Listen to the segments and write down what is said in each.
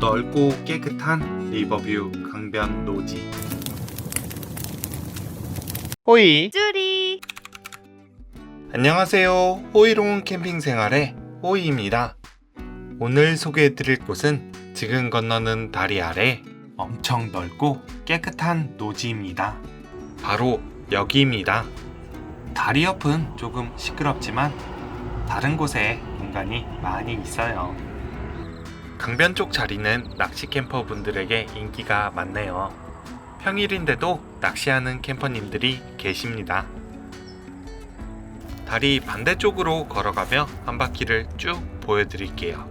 넓고 깨끗한 리버뷰 강변 노지. 호이. 쭈리. 안녕하세요. 호이로운 캠핑 생활의 호이입니다. 오늘 소개해드릴 곳은 지금 건너는 다리 아래 엄청 넓고 깨끗한 노지입니다. 바로 여기입니다. 다리 옆은 조금 시끄럽지만 다른 곳에 공간이 많이 있어요 강변 쪽 자리는 낚시 캠퍼 분들에게 인기가 많네요. 평일인데도 낚시하는 캠퍼님들이 계십니다. 다리 반대쪽으로 걸어가며 한 바퀴를 쭉 보여드릴게요.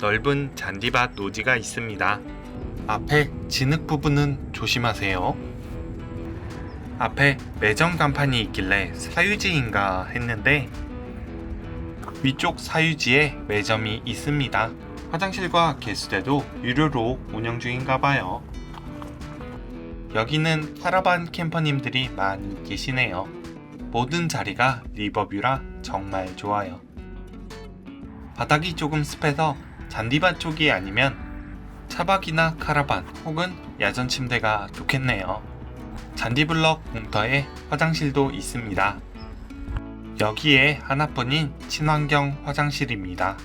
넓은 잔디밭 노지가 있습니다. 앞에 진흙 부분은 조심하세요. 앞에 매점 간판이 있길래 사유지인가 했는데 위쪽 사유지에 매점이 있습니다. 화장실과 개수대도 유료로 운영 중인가 봐요. 여기는 카라반 캠퍼님들이 많이 계시네요. 모든 자리가 리버뷰라 정말 좋아요. 바닥이 조금 습해서 잔디밭 쪽이 아니면 차박이나 카라반 혹은 야전 침대가 좋겠네요. 잔디블럭 공터에 화장실도 있습니다. 여기에 하나뿐인 친환경 화장실입니다.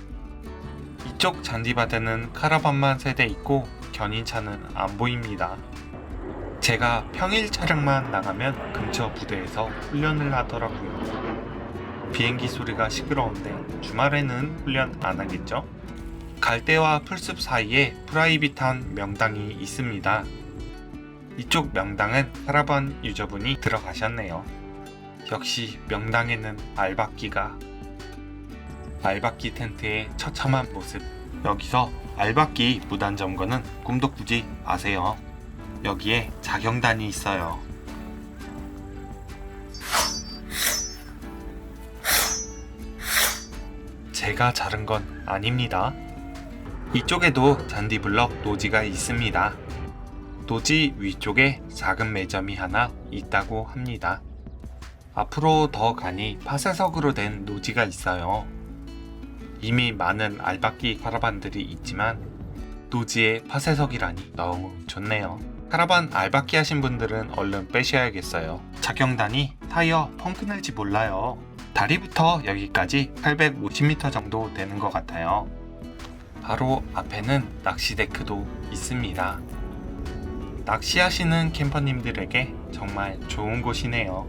이쪽 잔디밭에는 카라반만 세대 있고 견인차는 안 보입니다. 제가 평일 촬영만 나가면 근처 부대에서 훈련을 하더라고요. 비행기 소리가 시끄러운데 주말에는 훈련 안 하겠죠? 갈대와 풀숲 사이에 프라이빗한 명당이 있습니다. 이쪽 명당은 카라반 유저분이 들어가셨네요. 역시 명당에는 알박기가 알박기 텐트의 처참한 모습. 여기서 알박기 무단 점거는 꿈도 꾸지 마세요. 여기에 자경단이 있어요. 제가 자른 건 아닙니다. 이쪽에도 잔디블럭 노지가 있습니다. 노지 위쪽에 작은 매점이 하나 있다고 합니다. 앞으로 더 가니 파쇄석으로 된 노지가 있어요. 이미 많은 알박기 카라반들이 있지만 노지의 파쇄석이라니 너무 좋네요. 카라반 알박기 하신 분들은 얼른 빼셔야겠어요. 착용단이 타이어 펑크 낼지 몰라요. 다리부터 여기까지 850m 정도 되는 것 같아요. 바로 앞에는 낚시 데크도 있습니다. 낚시하시는 캠퍼님들에게 정말 좋은 곳이네요.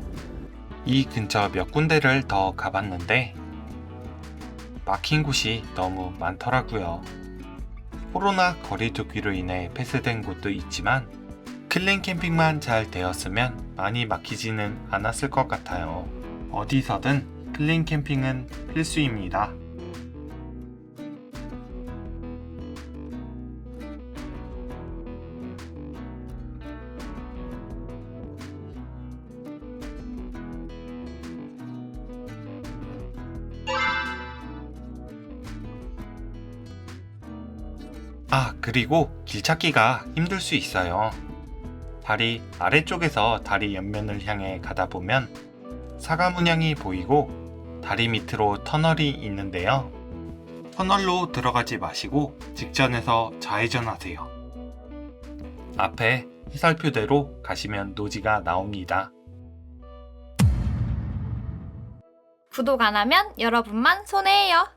이 근처 몇 군데를 더 가봤는데 막힌 곳이 너무 많더라고요. 코로나 거리두기로 인해 폐쇄된 곳도 있지만 클린 캠핑만 잘 되었으면 많이 막히지는 않았을 것 같아요. 어디서든 클린 캠핑은 필수입니다. 아, 그리고 길 찾기가 힘들 수 있어요. 다리 아래쪽에서 다리 옆면을 향해 가다 보면 사과 문양이 보이고 다리 밑으로 터널이 있는데요. 터널로 들어가지 마시고 직전에서 좌회전하세요. 앞에 해설표대로 가시면 노지가 나옵니다. 구독 안 하면 여러분만 손해예요